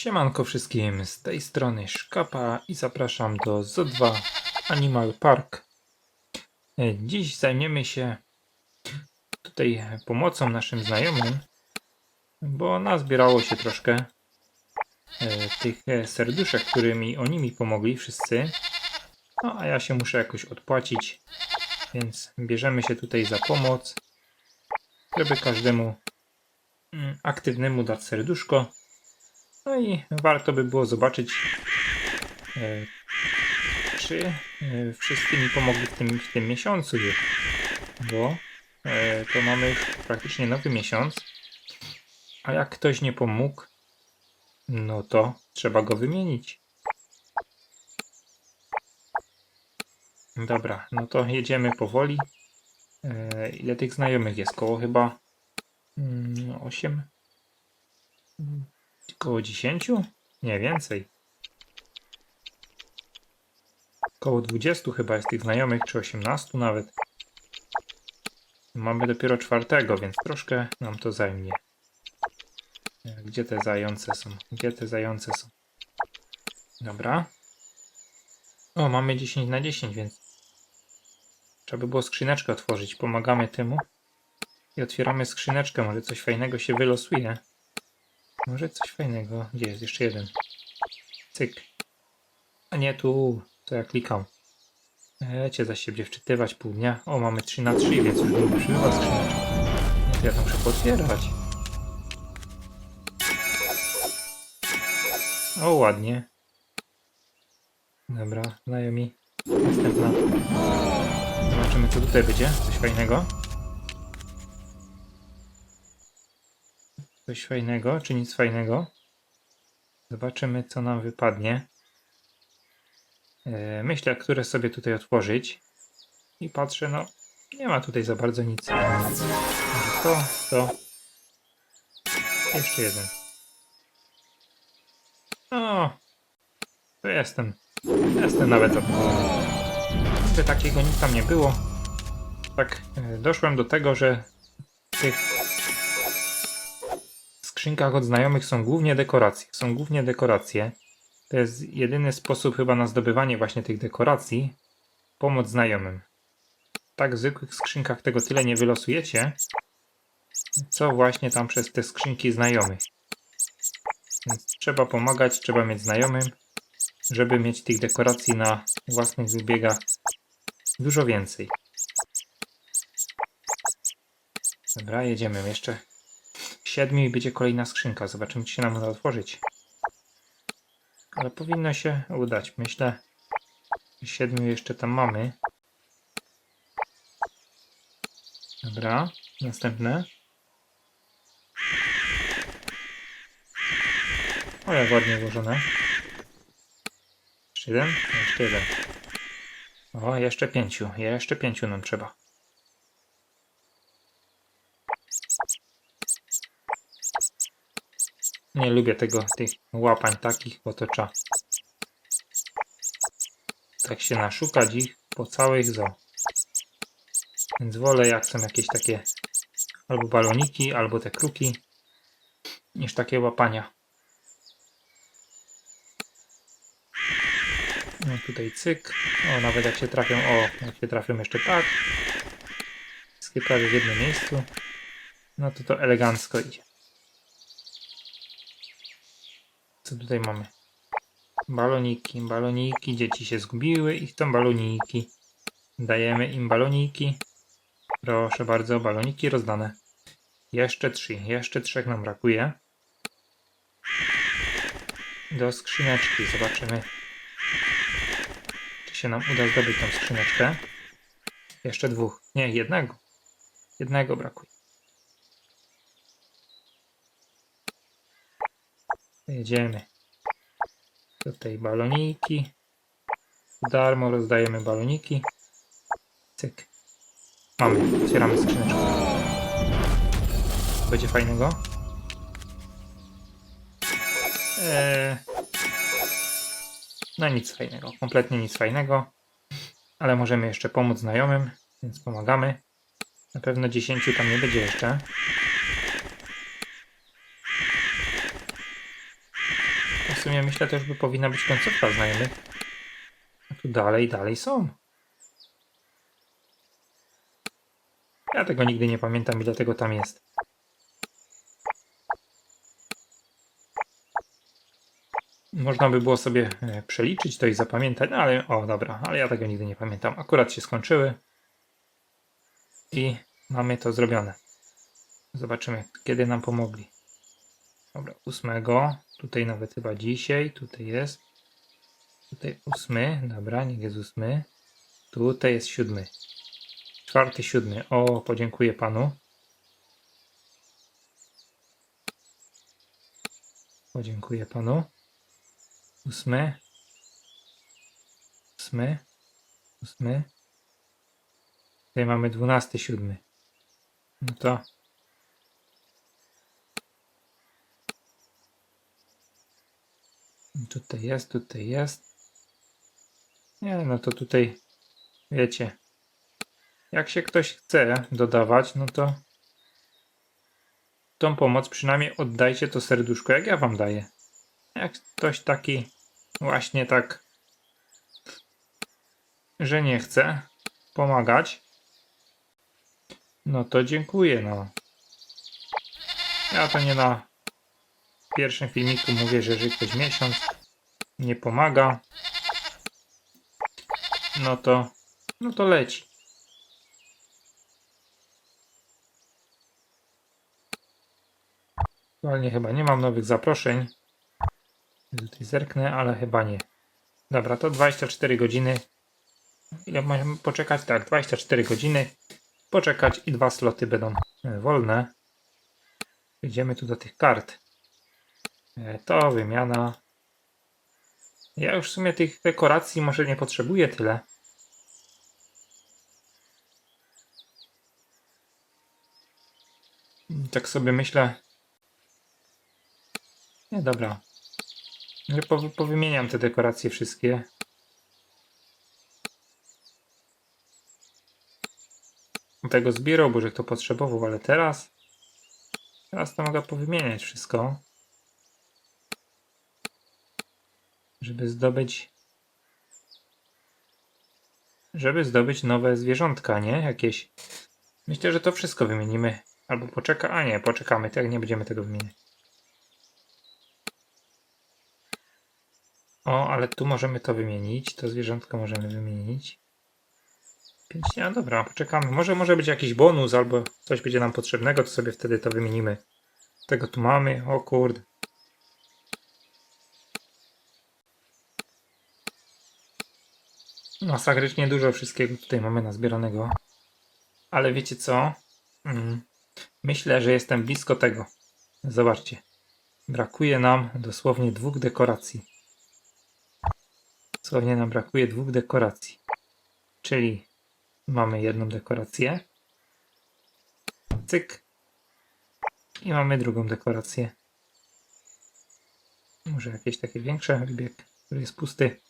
Siemanko wszystkim, z tej strony Szkapa i zapraszam do ZO2 Animal Park. E, Dziś zajmiemy się tutaj pomocą naszym znajomym, bo nazbierało się troszkę e, tych e, serduszek, którymi oni mi pomogli wszyscy. No a ja się muszę jakoś odpłacić, więc bierzemy się tutaj za pomoc, żeby każdemu mm, aktywnemu dać serduszko. No i warto by było zobaczyć, e, czy e, wszyscy mi pomogli w tym, w tym miesiącu już. Bo e, to mamy praktycznie nowy miesiąc. A jak ktoś nie pomógł, no to trzeba go wymienić. Dobra, no to jedziemy powoli. Ile tych znajomych jest? Koło chyba 8? Koło 10? Nie, więcej. Koło 20 chyba jest tych znajomych, czy 18 nawet. Mamy dopiero czwartego, więc troszkę nam to zajmie. E, Gdzie te zające są? Gdzie te zające są? Dobra. O, mamy 10 na 10, więc trzeba by było skrzyneczkę otworzyć. Pomagamy temu. I otwieramy skrzyneczkę, może coś fajnego się wylosuje. Może coś fajnego. Gdzie jest jeszcze jeden? Cyk. A nie tu. To ja klikam. Lecie za siebie wczytywać pół dnia. O, mamy 3 na 3, więc już nie przybywa skrzyneczka. No to ja to muszę potwierać. O, ładnie. Dobra, znajomi. Następna. Zobaczymy, co tutaj będzie. Coś fajnego. Coś fajnego, czy nic fajnego? Zobaczymy, co nam wypadnie. E, Myślę, które sobie tutaj otworzyć. I patrzę, no, nie ma tutaj za bardzo nic. To, to. Jeszcze jeden. O, to jestem. Jestem nawet. Gdyby takiego nic tam nie było. Tak, e, doszłem do tego, że tych skrzynkach od znajomych są głównie dekoracje. Są głównie dekoracje. To jest jedyny sposób chyba na zdobywanie właśnie tych dekoracji. Pomoc znajomym. Tak w zwykłych skrzynkach tego tyle nie wylosujecie, co właśnie tam przez te skrzynki znajomych. Więc trzeba pomagać, trzeba mieć znajomym, żeby mieć tych dekoracji na własnych wybiegach dużo więcej. Dobra, jedziemy jeszcze siedmiu i będzie kolejna skrzynka. Zobaczymy, czy się nam uda otworzyć. Ale powinno się udać. Myślę, że siedmiu jeszcze tam mamy. Dobra, następne. O, jak ładnie ułożone. Jeszcze jeden, jeszcze jeden. O, jeszcze pięciu. Jeszcze pięciu nam trzeba. Nie lubię tego, tych łapań takich, bo to trzeba tak się naszukać ich po całych zoo. Więc wolę jak są jakieś takie albo baloniki, albo te kruki, niż takie łapania. No tutaj cyk. O, nawet jak się trafią, o, jak się trafią jeszcze tak. Prawie w jednym miejscu. No to to elegancko idzie. Co tutaj mamy? Baloniki, baloniki, dzieci się zgubiły i chcą baloniki. Dajemy im baloniki. Proszę bardzo, baloniki rozdane. Jeszcze trzy, jeszcze trzech nam brakuje. Do skrzyneczki, zobaczymy. Czy się nam uda zdobyć tą skrzyneczkę. Jeszcze dwóch, nie, jednego. Jednego brakuje. Jedziemy. Tutaj baloniki. Darmo rozdajemy baloniki. Cyk. Mamy. Otwieramy skrzyneczkę. Będzie fajnego. Eee... No nic fajnego. Kompletnie nic fajnego. Ale możemy jeszcze pomóc znajomym, więc pomagamy. Na pewno 10 tam nie będzie jeszcze. W sumie myślę, już by powinna być końcówka znajomy. A tu dalej, dalej są. Ja tego nigdy nie pamiętam, ile tego tam jest. Można by było sobie e, przeliczyć to i zapamiętać, no ale o dobra, ale ja tego nigdy nie pamiętam. Akurat się skończyły i mamy to zrobione. Zobaczymy, kiedy nam pomogli. Dobra, ósmego. Tutaj nawet chyba dzisiaj. Tutaj jest. Tutaj ósmy. Dobra, niech jest ósmy. Tutaj jest siódmy. Czwarty, siódmy. O, podziękuję panu. Podziękuję panu. Ósmy. Ósmy. Ósmy. Tutaj mamy dwunasty, siódmy. No to Tutaj jest, tutaj jest. Nie, no to tutaj, wiecie, jak się ktoś chce dodawać, no to tą pomoc przynajmniej oddajcie to serduszko, jak ja wam daję. Jak ktoś taki właśnie tak, że nie chce pomagać, no to dziękuję, no. Ja to nie na pierwszym filmiku mówię, że jeżeli ktoś miesiąc nie pomaga, no to, no to leci. Aktualnie chyba nie mam nowych zaproszeń. Tutaj zerknę, ale chyba nie. Dobra, to 24 godziny. Ile możemy poczekać? Tak, 24 godziny. Poczekać i dwa sloty będą wolne. Idziemy tu do tych kart. E, To wymiana. Ja już w sumie tych dekoracji może nie potrzebuję tyle. Tak sobie myślę. Nie, dobra. Że powy- powymieniam te dekoracje wszystkie. Tego zbierał, bo że to potrzebował, ale teraz. Teraz to mogę powymieniać wszystko. Żeby zdobyć. Żeby zdobyć nowe zwierzątka, nie? Jakieś. Myślę, że to wszystko wymienimy. Albo poczeka. A nie, poczekamy, tak nie będziemy tego wymieniać. O, ale tu możemy to wymienić. To zwierzątko możemy wymienić. Pięć a dobra, poczekamy. Może może być jakiś bonus, albo coś będzie nam potrzebnego, to sobie wtedy to wymienimy. Tego tu mamy. O kurde. Masakrycznie dużo wszystkiego tutaj mamy nazbieranego. Ale wiecie co? Mm, Myślę, że jestem blisko tego. Zobaczcie. Brakuje nam dosłownie dwóch dekoracji. Dosłownie nam brakuje dwóch dekoracji. Czyli mamy jedną dekorację. Cyk. I mamy drugą dekorację. Może jakieś takie większe wybieg, który jest pusty.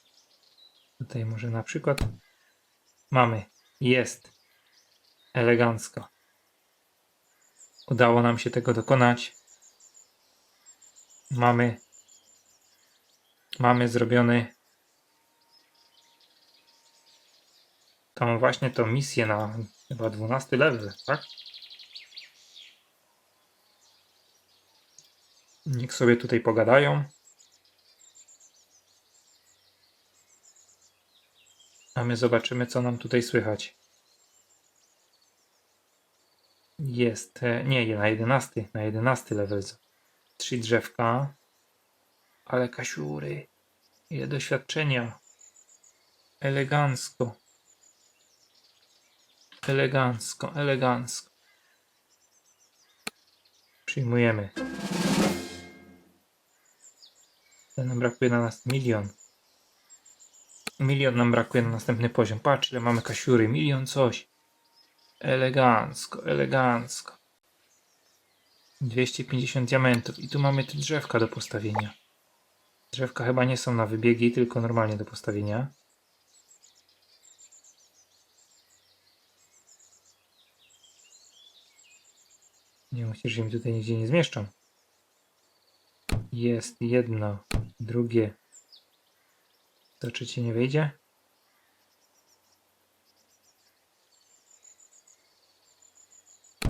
Tutaj może na przykład mamy. Jest. Elegancko. Udało nam się tego dokonać. Mamy. Mamy zrobiony tą właśnie tą misję na chyba 12 level, tak? Niech sobie tutaj pogadają. A my zobaczymy, co nam tutaj słychać. Jest, e, nie, na 11, na 11 level. Trzy drzewka. Ale kasiury. Ile doświadczenia. Elegancko. Elegancko, elegancko. Przyjmujemy. Nam brakuje na nas? Milion. Milion nam brakuje na następny poziom. Patrz, ile mamy kasiury. Milion coś. Elegancko, elegancko. 250 diamentów. I tu mamy te drzewka do postawienia. Drzewka chyba nie są na wybiegi, tylko normalnie do postawienia. Nie myślę, że im tutaj nigdzie nie zmieszczą. Jest jedno. Drugie. To trzecie nie wyjdzie?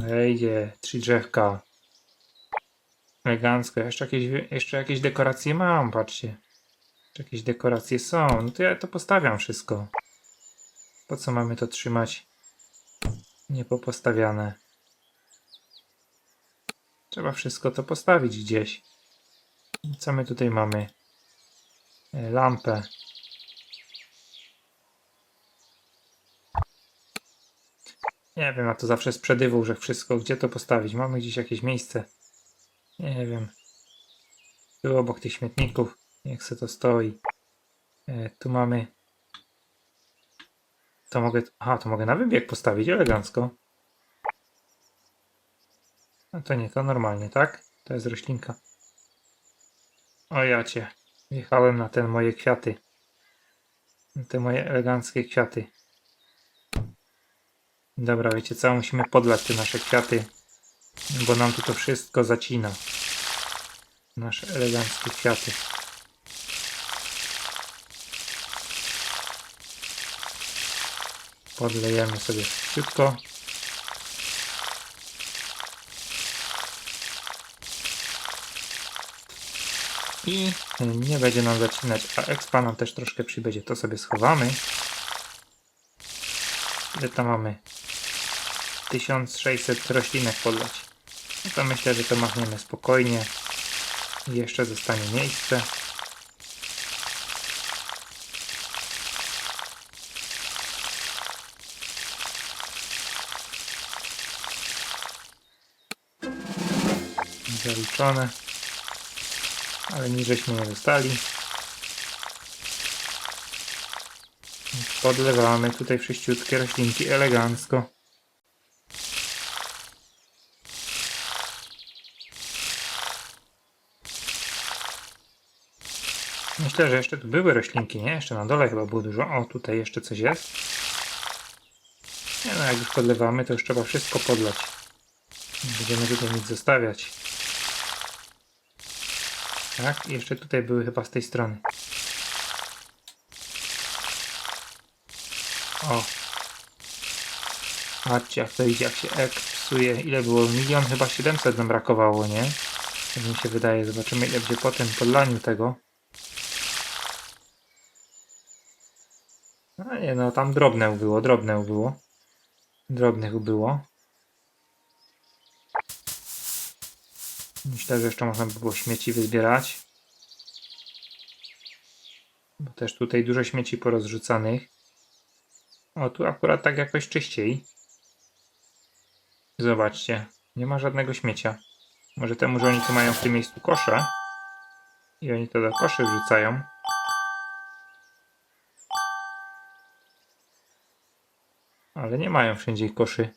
Wejdzie. Trzy drzewka. Elegancko. Jeszcze jakieś, jeszcze jakieś dekoracje mam, patrzcie. Jakieś dekoracje są. No to ja to postawiam wszystko. Po co mamy to trzymać niepopostawiane? Trzeba wszystko to postawić gdzieś. Co my tutaj mamy? E, Lampę. Nie wiem, a to zawsze sprzedywał, że wszystko. Gdzie to postawić? Mamy gdzieś jakieś miejsce. Nie wiem. Tu obok tych śmietników. Niech se to stoi. E, tu mamy. To mogę. Aha, to mogę na wybieg postawić elegancko. No to nie, to normalnie, tak? To jest roślinka. O ja cię. Wjechałem na te moje kwiaty. Na te moje eleganckie kwiaty. Dobra, wiecie co? Musimy podlać te nasze kwiaty. Bo nam tu to wszystko zacina. Nasze eleganckie kwiaty. Podlejemy sobie szybko. I nie będzie nam zacinać, a expa nam też troszkę przybędzie. To sobie schowamy. Ile tam mamy? 1600 roślinek podlać. No to myślę, że to machniemy spokojnie. Jeszcze zostanie miejsce. Zaliczone. Ale niżeśmy nie dostali. Podlewamy tutaj wszyściutkie roślinki elegancko. Myślę, że jeszcze tu były roślinki, nie? Jeszcze na dole chyba było dużo. O, tutaj jeszcze coś jest. Nie no, jak już podlewamy, to już trzeba wszystko podlać. Nie będziemy tutaj nic zostawiać. Tak, i jeszcze tutaj były chyba z tej strony. O. Patrzcie, jak to idzie, jak się ek psuje. Ile było? Milion chyba 700 nam brakowało, nie? Tak mi się wydaje. Zobaczymy, ile będzie po tym podlaniu tego. Nie, no tam drobne było, drobne było. Drobnych było. Myślę, że jeszcze można by było śmieci wyzbierać. Bo też tutaj dużo śmieci porozrzucanych. O, tu akurat tak jakoś czyściej. Zobaczcie, nie ma żadnego śmiecia. Może temu, że oni tu mają w tym miejscu kosze. I oni to do koszy wrzucają. Ale nie mają wszędzie koszy.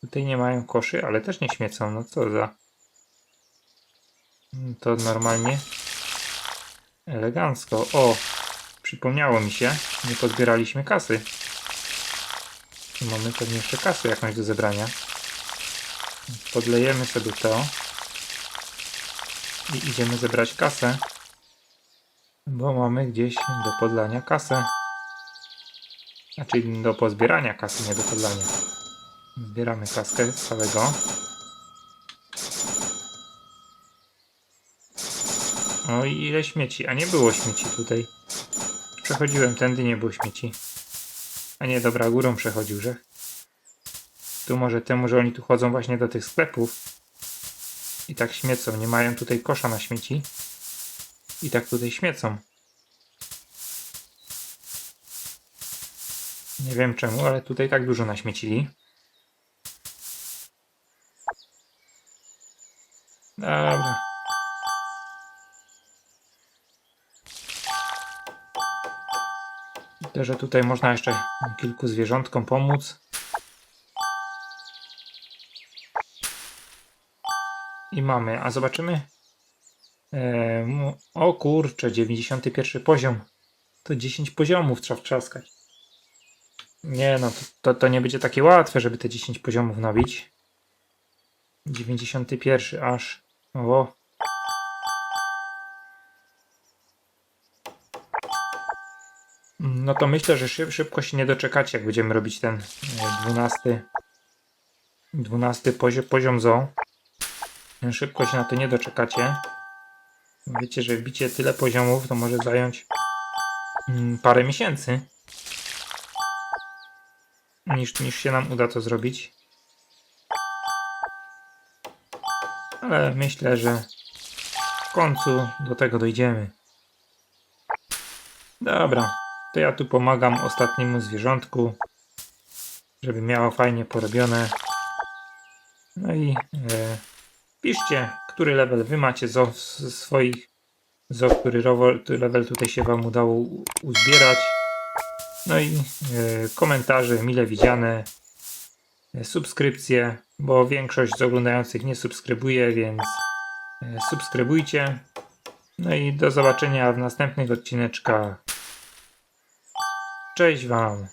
Tutaj nie mają koszy, ale też nie śmiecą. No co za... To normalnie elegancko. O, przypomniało mi się, nie pozbieraliśmy kasy. Mamy pewnie jeszcze kasę jakąś do zebrania. Podlejemy sobie to. I idziemy zebrać kasę. Bo mamy gdzieś do podlania kasę. Znaczy do pozbierania kasy, nie do podlania. Zbieramy kaskę z całego. O i ile śmieci, a nie było śmieci tutaj. Przechodziłem tędy, nie było śmieci. A nie, dobra, górą przechodził, że. Tu może temu, że oni tu chodzą właśnie do tych sklepów. I tak śmiecą, nie mają tutaj kosza na śmieci. I tak tutaj śmiecą. Nie wiem czemu, ale tutaj tak dużo naśmiecili. Dobra. Myślę, że tutaj można jeszcze kilku zwierzątkom pomóc. I mamy, a zobaczymy. Eee, o kurczę, 91 poziom. To 10 poziomów trzeba wtrzaskać. Nie, no to, to nie będzie takie łatwe, żeby te 10 poziomów nabić. 91 aż. O. No to myślę, że szyb, szybko się nie doczekacie, jak będziemy robić ten e, 12, 12 poziom, poziom ZO. Szybko się na to nie doczekacie. Wiecie, że wbicie tyle poziomów to może zająć mm, parę miesięcy. Niż, niż się nam uda to zrobić. Ale myślę, że w końcu do tego dojdziemy. Dobra, to ja tu pomagam ostatniemu zwierzątku, żeby miało fajnie porobione. No i e, piszcie, który level wy macie z swoich, zo, który level tutaj się wam udało uzbierać. No i e, komentarze mile widziane, e, subskrypcje, bo większość z oglądających nie subskrybuje, więc e, subskrybujcie. No i do zobaczenia w następnych odcineczkach. Cześć Wam.